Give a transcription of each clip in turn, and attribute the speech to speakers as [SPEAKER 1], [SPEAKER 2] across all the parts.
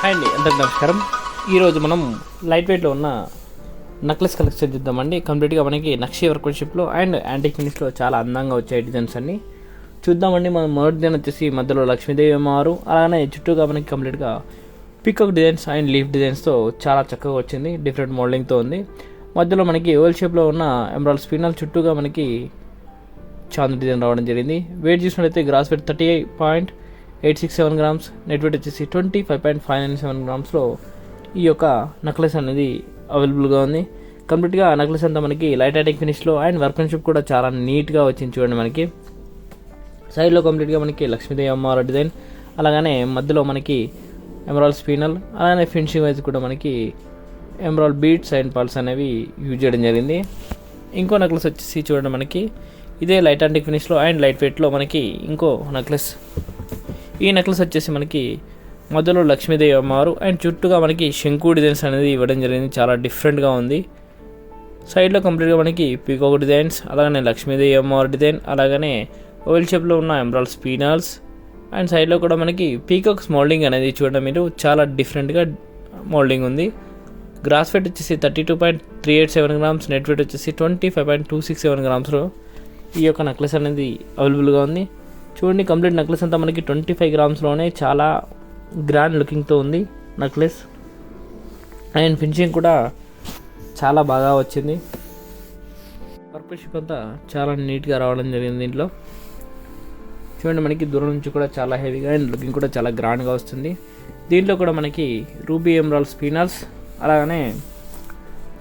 [SPEAKER 1] Hi అండి అందరికి నమస్కారం. ఈరోజు మనం లైట్ వెయిట్లో ఉన్న నక్లెస్ కలెక్షన్ చూద్దామండి. కంప్లీట్గా మనకి నక్షి వర్క్షిప్లో అండ్ యాంటిక్ ఫినిష్లో చాలా అందంగా వచ్చాయి డిజైన్స్ అన్ని. చూద్దామండి మనం మొదటి దిన వచ్చేసి మధ్యలో లక్ష్మీదేవి అమ్మవారు అలానే చుట్టూగా మనకి కంప్లీట్గా పికప్ డిజైన్స్ అండ్ లీఫ్ డిజైన్స్తో చాలా చక్కగా వచ్చింది డిఫరెంట్ మోడలింగ్తో ఉంది. మధ్యలో మనకి ఓవల్ షేప్లో ఉన్న ఎమరాల్డ్ స్పినల్ చుట్టూగా మనకి చాంద్ డిజైన్ రావడం జరిగింది. వెయిట్ చూసినట్లయితే gross weight thirty eight point eight six seven grams net weight వచ్చేసి twenty five point five nine seven గ్రామ్స్లో ఈ యొక్క నెక్లెస్ అనేది అవైలబుల్గా ఉంది. కంప్లీట్గా నెక్లెస్ అంతా మనకి లైట్ అటాక్ ఫినిష్లో అండ్ వర్క్మెన్షిప్ కూడా చాలా నీట్గా వచ్చింది చూడండి మనకి. సైడ్లో కంప్లీట్గా మనకి లక్ష్మీదేవి అమ్మవారి డిజైన్ అలాగనే మధ్యలో మనకి ఎమరాల్ స్పీనల్ అలానే ఫినిషింగ్ వైజ్ కూడా మనకి ఎమరాల్ బీట్స్ అండ్ పల్స్ అనేవి యూజ్ చేయడం జరిగింది. ఇంకో నెక్లెస్ వచ్చేసి చూడండి మనకి. ఇదే లైట్ అంటిక్ ఫినిష్లో అండ్ లైట్ వెయిట్లో మనకి ఇంకో నెక్లెస్ ఈ నెక్లెస్ వచ్చేసి మనకి మధ్యలో లక్ష్మీదేవి అమ్మవారు అండ్ చుట్టూగా మనకి శంకు డిజైన్స్ అనేది ఇవ్వడం జరిగింది. చాలా డిఫరెంట్గా ఉంది. సైడ్లో కంప్లీట్గా మనకి పీకాక్ డిజైన్స్ అలాగనే లక్ష్మీదేవి అమ్మవారి డిజైన్ అలాగనే ఓవెల్ షేప్లో ఉన్న ఎంబ్రాయిడ్ స్పీనర్స్ అండ్ సైడ్లో కూడా మనకి పీకాక్స్ మోల్డింగ్ అనేది చూడడం మీరు చాలా డిఫరెంట్గా మోల్డింగ్ ఉంది. గ్రాస్ వెయిట్ వచ్చేసి thirty two point three eight seven grams net weight వచ్చేసి twenty five point two six seven గ్రామ్స్లో ఈ యొక్క నెక్లెస్ అనేది అవైలబుల్గా ఉంది. చూడండి కంప్లీట్ నెక్లెస్ అంతా మనకి ట్వంటీ ఫైవ్ గ్రామ్స్లోనే చాలా గ్రాండ్ లుకింగ్తో ఉంది నెక్లెస్ అండ్ ఫినిషింగ్ కూడా చాలా బాగా వచ్చింది. పర్పుల్ షిప్ అంతా చాలా నీట్గా రావడం జరిగింది దీంట్లో. చూడండి మనకి దూరం నుంచి కూడా చాలా హెవీగా అండ్ లుకింగ్ కూడా చాలా గ్రాండ్గా వస్తుంది. దీంట్లో కూడా మనకి రూబీ ఎమరాల్ స్పినర్స్ అలాగనే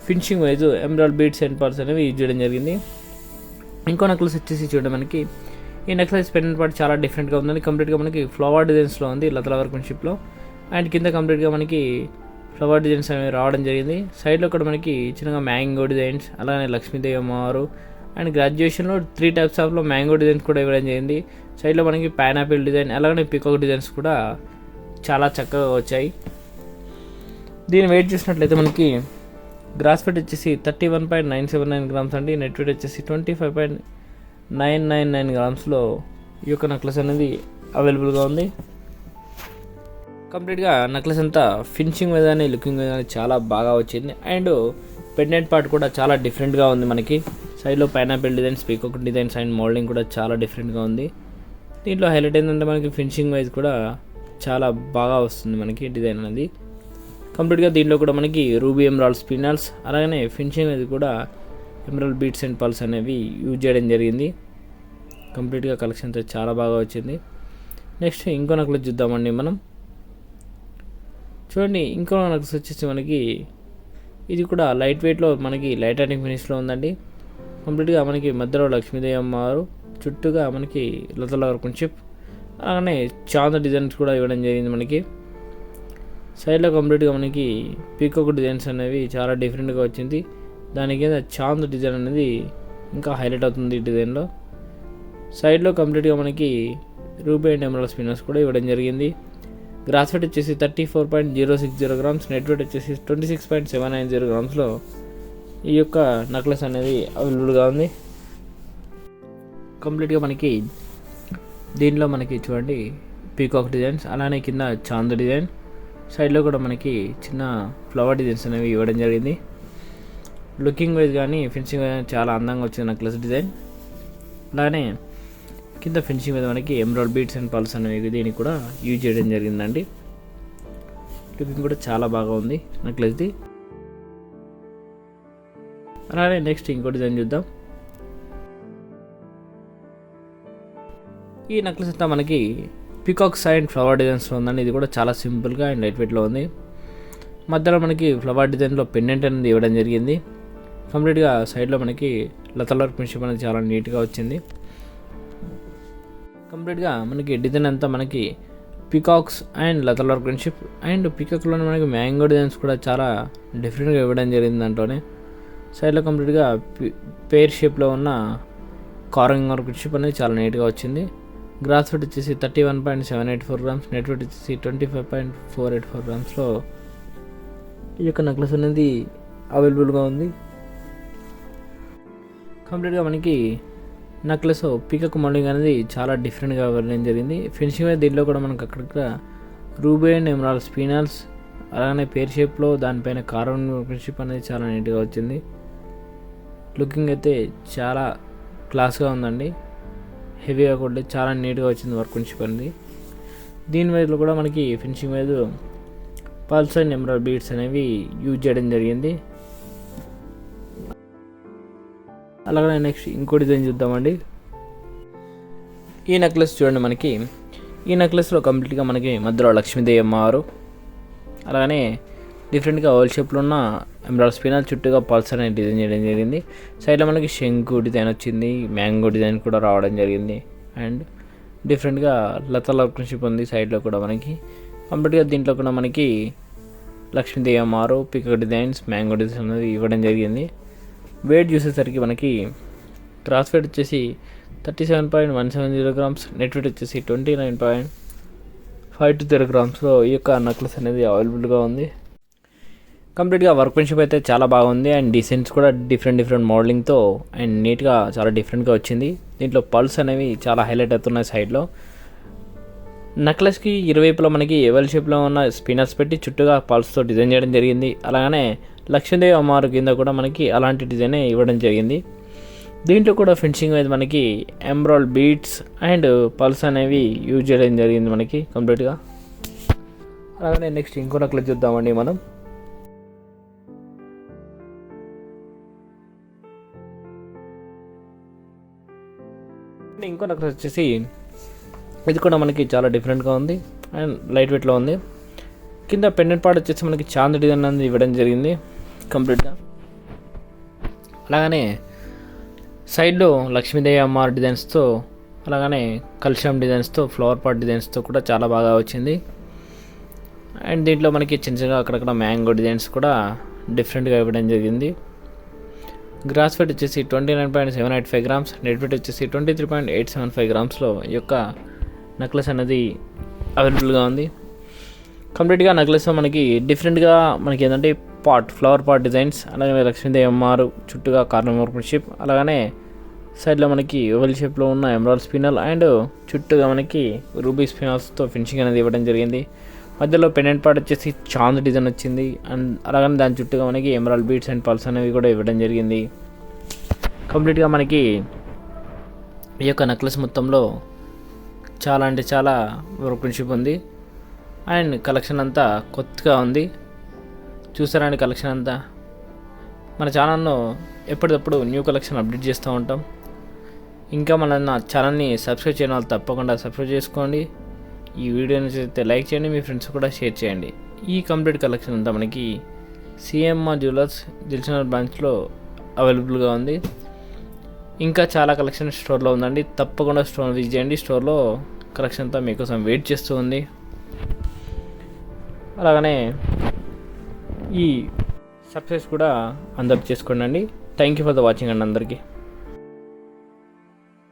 [SPEAKER 1] finishing wise emerald beads and pearls అనేవి యూజ్ చేయడం జరిగింది. ఇంకో నెక్లెస్ వచ్చేసి చూడండి మనకి ఈ నెక్లెస్ పెండెంట్ పార్ట్ చాలా డిఫరెంట్గా ఉందండి. కంప్లీట్గా మనకి ఫ్లవర్ డిజైన్స్లో ఉంది లతల వర్క్మెన్షిప్లో అండ్ కింద కంప్లీట్గా మనకి ఫ్లవర్ డిజైన్స్ అనేవి రావడం జరిగింది. సైడ్లో కూడా మనకి చిన్నగా మ్యాంగో డిజైన్స్ అలానే లక్ష్మీదేవి అమ్మవారు. అండ్ గ్రాడ్యుయేషన్లో త్రీ టైప్స్ ఆఫ్లో మ్యాంగో డిజైన్స్ కూడా ఇవ్వడం జరిగింది. సైడ్లో మనకి పైనాపిల్ డిజైన్ అలాగే పికాక్ డిజైన్స్ కూడా చాలా చక్కగా వచ్చాయి. దీని వెయిట్ చూసినట్లయితే మనకి గ్రాస్ వెయిట్ వచ్చేసి thirty one point nine seven nine grams అండి. నెట్ వెయిట్ వచ్చేసి twenty five point nine nine nine గ్రామ్స్లో ఈ యొక్క నెక్లెస్ అనేది అవైలబుల్గా ఉంది. కంప్లీట్గా నెక్లెస్ అంతా ఫినిషింగ్ మీద కానీ లుకింగ్ మీద కానీ చాలా బాగా వచ్చింది. అండ్ పెండెంట్ పార్ట్ కూడా చాలా డిఫరెంట్గా ఉంది మనకి. సైడ్లో పైనాపిల్ డిజైన్స్ ఒక డిజైన్స్ అండ్ మోడలింగ్ కూడా చాలా డిఫరెంట్గా ఉంది. దీంట్లో హైలైట్ ఏంటంటే మనకి ఫినిషింగ్ వైజ్ కూడా చాలా బాగా వస్తుంది మనకి డిజైన్ అనేది. కంప్లీట్గా దీంట్లో కూడా మనకి రూబీ ఎమరాల్డ్ స్పినల్స్ అలాగనే ఫినిషింగ్ అనేది కూడా ఎమరల్ బీట్స్ అండ్ పల్స్ అనేవి యూజ్ చేయడం జరిగింది. కంప్లీట్గా కలెక్షన్ అయితే చాలా బాగా వచ్చింది. నెక్స్ట్ ఇంకో నకలు చూద్దామండి మనం. చూడండి ఇంకో నకల్స్ వచ్చేసి మనకి ఇది కూడా లైట్ వెయిట్లో మనకి లైట్ అండ్ ఫినిష్లో ఉందండి. కంప్లీట్గా మనకి మధ్యలో లక్ష్మీదేవి అమ్మవారు చుట్టూగా మనకి లతల వరకు చిప్ అలాగనే చాంద డిజైన్స్ కూడా ఇవ్వడం జరిగింది మనకి. సైడ్లో కంప్లీట్గా మనకి పీకాక్ డిజైన్స్ అనేవి చాలా డిఫరెంట్గా వచ్చింది. దాని కింద చాంద్ డిజైన్ అనేది ఇంకా హైలైట్ అవుతుంది ఈ డిజైన్లో సైడ్లో కంప్లీట్గా మనకి రూపీ అండ్ ఎమరాల్ స్పిన్నర్స్ కూడా ఇవ్వడం జరిగింది. గ్రాస్ వెయిట్ వచ్చేసి thirty four point zero six zero grams net weight వచ్చేసి twenty six point seven nine zero గ్రామ్స్లో ఈ యొక్క నెక్లెస్ అనేది అవైలబుల్గా ఉంది. కంప్లీట్గా మనకి దీనిలో మనకి చూడండి పీకాక్ డిజైన్స్ అలానే కింద చాంద్ డిజైన్ సైడ్లో కూడా మనకి చిన్న ఫ్లవర్ డిజైన్స్ అనేవి ఇవ్వడం జరిగింది. లుకింగ్ వైజ్ కానీ ఫినిషింగ్ వైజ్ చాలా అందంగా వచ్చింది నెక్లెస్ డిజైన్. అలానే కింద ఫినిషింగ్ మీద మనకి ఎమరాల్డ్ బీట్స్ అండ్ పల్స్ అనేవి దీనికి కూడా యూజ్ చేయడం జరిగిందండి. లుకింగ్ కూడా చాలా బాగా ఉంది నెక్లెస్ది అలానే నెక్స్ట్ ఇంకో డిజైన్ చూద్దాం. ఈ నెక్లెస్ అంతా మనకి పికాక్ అండ్ ఫ్లవర్ డిజైన్స్లో ఉందండి. ఇది కూడా చాలా సింపుల్గా అండ్ లైట్ వెయిట్లో ఉంది. మధ్యలో మనకి ఫ్లవర్ డిజైన్లో పెండెంట్ అనేది ఇవ్వడం జరిగింది. కంప్లీట్గా సైడ్లో మనకి లతల వర్క్ మిషన్ అనేది చాలా నీట్గా వచ్చింది. కంప్లీట్గా మనకి డిజైన్ అంతా మనకి పికాక్స్ అండ్ లతల వర్క్ ఫ్రెండ్షిప్ అండ్ పికాక్లో మనకి మ్యాంగో డిజైన్స్ కూడా చాలా డిఫరెంట్గా ఇవ్వడం జరిగింది దాంట్లోనే సైడ్లో కంప్లీట్గా పేర్ షేప్లో ఉన్న కారింగ్ వర్క్ షిప్ అనేది చాలా నీట్గా వచ్చింది. గ్రాస్ ఫిట్ వచ్చేసి thirty one point seven eight four grams net fit వచ్చేసి twenty five point four eight four గ్రామ్స్లో ఈ యొక్క నెక్లెస్ అనేది అవైలబుల్గా ఉంది. కంప్లీట్గా మనకి నెక్లెస్ పికక్ మోడలింగ్ అనేది చాలా డిఫరెంట్గా వెళ్ళడం జరిగింది. ఫినిషింగ్ అయితే దీనిలో కూడా మనకు అక్కడక్కడ రూబేన్ ఎమరాల్ స్పినల్స్ అలానే పేర్ షేప్లో దానిపైన కార్బన్ వర్క్షిప్ అనేది చాలా నీట్గా వచ్చింది. లుకింగ్ అయితే చాలా క్లాస్గా ఉందండి. హెవీగా కూడా చాలా నీట్గా వచ్చింది వర్క్మెన్షిప్ అనేది. దీని మీద కూడా మనకి ఫినిషింగ్ మీద పల్స్ అండ్ ఎమరాల్ బీడ్స్ అనేవి యూజ్ చేయడం జరిగింది. అలాగే నెక్స్ట్ ఇంకో డిజైన్ చూద్దామండి. ఈ నెక్లెస్ చూడండి మనకి. ఈ నెక్లెస్లో కంప్లీట్గా మనకి మధ్యలో లక్ష్మీదేవి అమ్మవారు. అలాగనే డిఫరెంట్గా ఓల్ షేప్లో ఉన్న ఎంబ్రాయిడ్ స్పినల్ చుట్టూగా పల్స్ అనేది డిజైన్ చేయడం జరిగింది. సైడ్లో మనకి శంకు డిజైన్ వచ్చింది మ్యాంగో డిజైన్ కూడా రావడం జరిగింది. అండ్ డిఫరెంట్గా లతల వర్క్షిప్ ఉంది సైడ్లో కూడా మనకి. కంప్లీట్గా దీంట్లో కూడా మనకి లక్ష్మీదేవి అమ్మవారు పికక్ డిజైన్స్ మ్యాంగో డిజైన్స్ అనేది ఇవ్వడం జరిగింది. వెయిట్ చూసేసరికి మనకి క్రాస్ వెయిట్ వచ్చేసి thirty seven point one seven zero grams net weight వచ్చేసి twenty nine point five two zero గ్రామ్స్లో ఈ యొక్క నెక్లెస్ అనేది అవైలబుల్గా ఉంది. కంప్లీట్గా వర్క్మెన్షిప్ అయితే చాలా బాగుంది. అండ్ డిజైన్స్ కూడా డిఫరెంట్ డిఫరెంట్ మోడలింగ్తో అండ్ నీట్గా చాలా డిఫరెంట్గా వచ్చింది. దీంట్లో పల్స్ అనేవి చాలా హైలైట్ అవుతున్నాయి సైడ్లో. నెక్లెస్కి ఇరువైపులో మనకి ఎవల్ షేప్లో ఉన్న స్పినర్స్ పెట్టి చుట్టూగా పల్స్తో డిజైన్ చేయడం జరిగింది. అలాగనే లక్ష్మీదేవి అమ్మవారి కింద కూడా మనకి అలాంటి డిజైనే ఇవ్వడం జరిగింది. దీంట్లో కూడా ఫినిషింగ్ అయితే మనకి ఎంబ్రాయిడ్ బీట్స్ అండ్ పల్స్ అనేవి యూజ్ చేయడం జరిగింది మనకి కంప్లీట్గా. అలాగనే నెక్స్ట్ ఇంకో నెక్లెస్ చూద్దామండి మనం. ఇంకో నెక్లెస్ వచ్చేసి ఇది కూడా మనకి చాలా డిఫరెంట్గా ఉంది. అండ్ లైట్ వెయిట్లో ఉంది. కింద పెండెంట్ పార్ట్ వచ్చేసి మనకి చాంద్ డిజైన్ అనేది ఇవ్వడం జరిగింది. కంప్లీట్గా. అలాగనే సైడ్లో లక్ష్మీదేవి అమ్మవారి డిజైన్స్తో అలాగనే కల్షం డిజైన్స్తో ఫ్లవర్ పాట్ డిజైన్స్తో కూడా చాలా బాగా వచ్చింది. అండ్ దీంట్లో మనకి చిన్న చిన్నగా అక్కడక్కడ మ్యాంగో డిజైన్స్ కూడా డిఫరెంట్గా ఇవ్వడం జరిగింది. గ్రాస్ వెయిట్ వచ్చేసి twenty nine point seven eight five grams net weight వచ్చేసి twenty three point eight seven five గ్రామ్స్లో ఈ యొక్క నెక్లెస్ అనేది అవైలబుల్గా ఉంది. కంప్లీట్గా నెక్లెస్ మనకి డిఫరెంట్గా మనకి ఏంటంటే పాట్ ఫ్లవర్ పాట్ డిజైన్స్ అలాగే లక్ష్మీదేవి అమ్మవారు చుట్టూగా కార్నర్ వర్క్షిప్ అలాగనే సైడ్లో మనకి ఓవెల్ షేప్లో ఉన్న ఎమరాల్డ్ స్పినల్ అండ్ చుట్టూగా మనకి రూబీ స్పినల్స్తో ఫినిషింగ్ అనేది ఇవ్వడం జరిగింది. మధ్యలో పెండెంట్ పార్ట్ వచ్చేసి చాంద్ డిజైన్ వచ్చింది అండ్ అలాగనే దాని చుట్టూగా మనకి ఎమరాల్డ్ బీట్స్ అండ్ పల్స్ అనేవి కూడా ఇవ్వడం జరిగింది. కంప్లీట్గా మనకి ఈ యొక్క నెక్లెస్ మొత్తంలో చాలా అంటే చాలా వర్క్షిప్ ఉంది. అండ్ కలెక్షన్ అంతా కొత్తగా ఉంది. చూసారా అండి కలెక్షన్ అంతా? మన ఛానల్లో ఎప్పటికప్పుడు న్యూ కలెక్షన్ అప్డేట్ చేస్తూ ఉంటాం. ఇంకా మన నా ఛానల్ని సబ్స్క్రైబ్ చేయడం వాళ్ళు తప్పకుండా సబ్స్క్రైబ్ చేసుకోండి. ఈ వీడియోని అయితే లైక్ చేయండి మీ ఫ్రెండ్స్ కూడా షేర్ చేయండి. ఈ కంప్లీట్ కలెక్షన్ అంతా మనకి సిఎంఆర్ జ్యువెలర్స్ దిల్సనర్ బ్రాంచ్లో అవైలబుల్గా ఉంది. ఇంకా చాలా కలెక్షన్ స్టోర్లో ఉందండి. తప్పకుండా స్టోర్ విజిట్ చేయండి. స్టోర్లో కలెక్షన్ అంతా మీకోసం వెయిట్ చేస్తూ ఉంది. అలాగనే ఈ సబ్స్క్రైబ్ కూడా అందరు చేసుకోండి అండి. Thank you for the watching అండి అందరికీ.